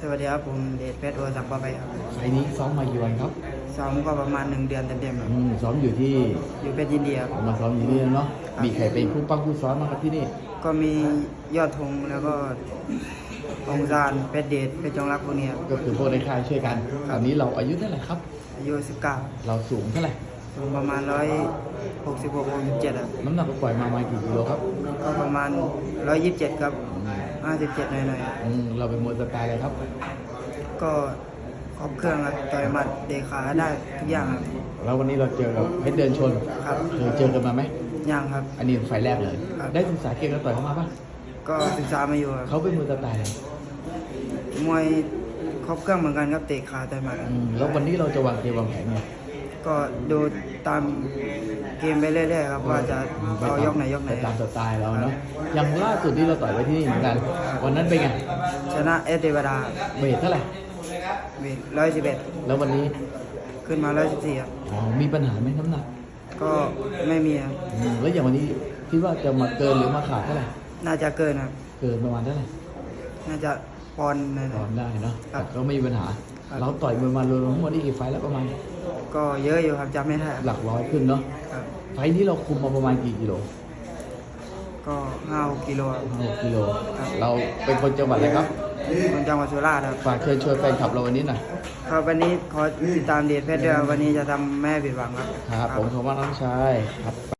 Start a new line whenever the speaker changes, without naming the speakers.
สวัสดีครับผมเดชเพชรโอสักปะไปครับ
ไฟล์นี้ซ้อมมากี่วันครับ
ซ้อมก็ประมาณหนึ่งเดือนเต็มๆครับ
อืมซ้อมอยู่ที่
อยู่เพชรยินดีครับ
ผมมาซ้อมอยู่ที่นี่เนาะมีใครเป็นผู้ปั้งผู้ซ้อมบ้างครับที่นี่
ก็มียอดธงแล้วก็องซานเพชรเดชเพชรจงรักพวกนี้ครับ
ก็คือพวกในค่ายช่วยกันตอนนี้เราอายุเท่าไหร่ครับ
อายุสิบเก้า
เราสูงเท่าไหร่
สูงประมาณร้อยหกสิบหกหกสิบเจ็ดครับ
น้ำหนักปล่อยมาประมาณกี่กิโลครับ
ก็ประมาณร้อยยี่สิบเจ็ดครับ ห้าสิบเจ็ดหน่อยๆครับ
อืมเราเป็นมวยสไตล์อะไรครับ
ก็ครบเครื่องครับต่อยหมัดเดะขาได้ทุกอย่างครับ
แล้ววันนี้เราเจอกับเพชรเดินชน
ครับ
เคยเจอกันมาไหม
ย่างครับ
อันนี้ไฟล์แรกเลย
ครับ
ได้ศึกษาเกมการต่อยเขามาปะ
ก็ศึกษามาอยู่ครับ
เขาเป็นมวยสไตล์อะไร
มวยครบเครื่องเหมือนกันครับเตะขาต่อยหมัดครับ
อืมแล้ววันนี้เราจะวางเกมวางแผนไง
ก็ดูตามเกมไปเรื่อยๆครับว่าจะเอายกไหนยกไหน
ปตามสไตล์เราเนาะอย่างล่าสุดที่เราต่อยไว้ที่นี่เหมือนกัน วันนั้นเป็นไง
ชนะเอสเทวดา
เวทเท่าไหร่
เวทร้อยสิบเอ็ด
แล้ววันนี้
ขึ้นมาร้อยสิบสี่ครับ
อ๋อมีปัญหาไหมน้ำหนัก
ก็ไม่มีครับ
อืมแล้วอย่างวันนี้คิดว่าจะมาเกินหรือมาขาดเท่าไหร่
น่าจะเกินครับ
เกินประมาณเท่าไหร่
น่าจะปอนด์หน่อย
ตอนได้เนาะ
ครับ
แต่ก็ไม่มีปัญหา
ครับ
เราต่อยมวยมารวมทั้งหมดนี่กี่ไฟล์แล้วประมาณ
ๆ ก็เยอะอยู่ครับจำไม่ได้ครับ
หลักร้อยขึ้นเนาะ
ครับ
ไฟล์นี้เราคุมมาประมาณกี่กิโล
ก็ห้าหกกิโลครับ
ห้าหกกิโล
ครับ
เราเป็นคนจังหวัดอะไรครับ
คนจังหวัดสุราษฎร์ครับ
ฝากเชิญชวนแฟนคลับเราวันนี้หน่อย
ครับวันนี้ขอติดตามเดชเพชรด้วยครับวันนี้จะทำแม่ผิดหวังครับ
ครับ ผมขอบคุณน้องชายครับ